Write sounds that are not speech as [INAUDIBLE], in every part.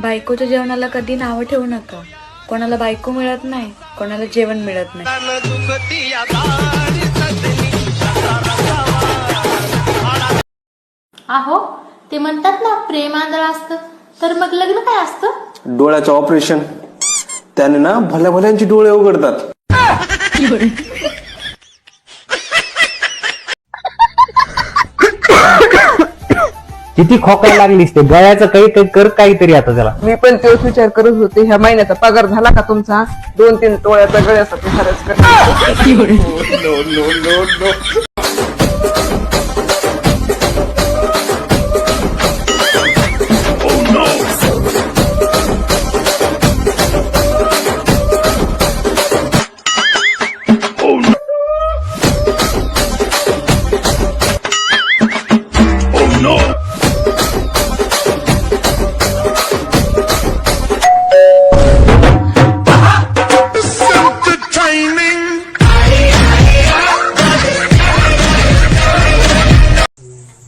बायकोच्या जेवणाला कधी नावं ठेवू नका. कोणाला बायको मिळत नाही कोणाला जेवण मिळत नाही. आहो ते म्हणतात ना प्रेम आंधळ असतं. तर मग लग्न काय असतं? डोळ्याचं ऑपरेशन. त्याने ना भल्या भल्यांची डोळे उघडतात. [LAUGHS] किती खोकायला लागलीस ते? गळ्याचं काही काही कर काहीतरी आता त्याला. मी पण तोच विचार करत होते ह्या महिन्याचा पगार झाला का तुमचा? दोन तीन टोळ्याचा गळ्यासाठी खरंच [LAUGHS]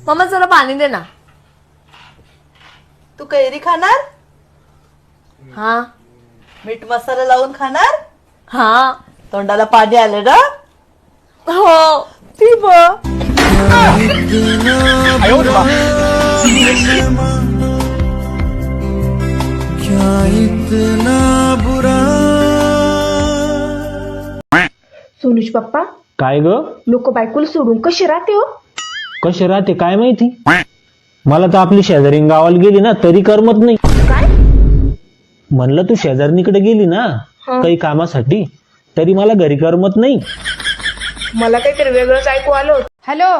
मम्मा जरा पाणी दे ना. तू कैरी खाणार? हा. मीठ मसाला लावून खाणार? हा. तोंडाला पाणी आले ना? हो. ती बघ सोनुष पप्पा काय ग? लोक बायकोला सोडून कशी राहते हो? कसे राहते काय माहिती? मला तर आपली शेजारी गावाला गेली ना तरी करमत नाही. काय? म्हणलं तू शेजारणीकडे गेली ना काही कामासाठी तरी मला घरी करमत नाही. मला काहीतरी वेगळंच ऐकू आलं. हॅलो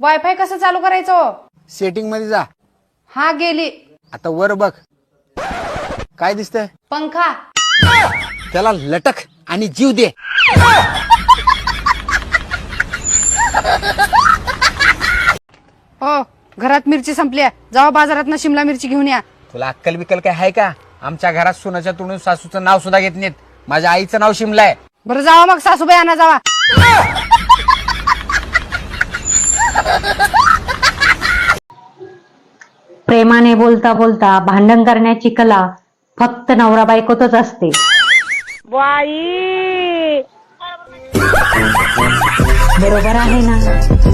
वायफाय कसं चालू करायचं सेटिंगमध्ये जा. हा गेली. आता वर बघ. काय दिसतंय? पंखा. त्याला लटक आणि जीव दे. [LAUGHS] हो घरात मिरची संपली जावा बाजारात ना शिमला मिरची घेऊन या. तुला अक्कल बिक्कल काय आहे का? आमच्या घरात सोनाच्या तोडून सासूचं नाव सुद्धा घेत नाहीत. माझ्या आईचं नाव शिमला आहे. बरं जावा मग सासूबाई आणा जावा. प्रेमाने बोलता बोलता भांडण करण्याची कला फक्त नवरा बायकोतच असते. बरोबर आहे ना?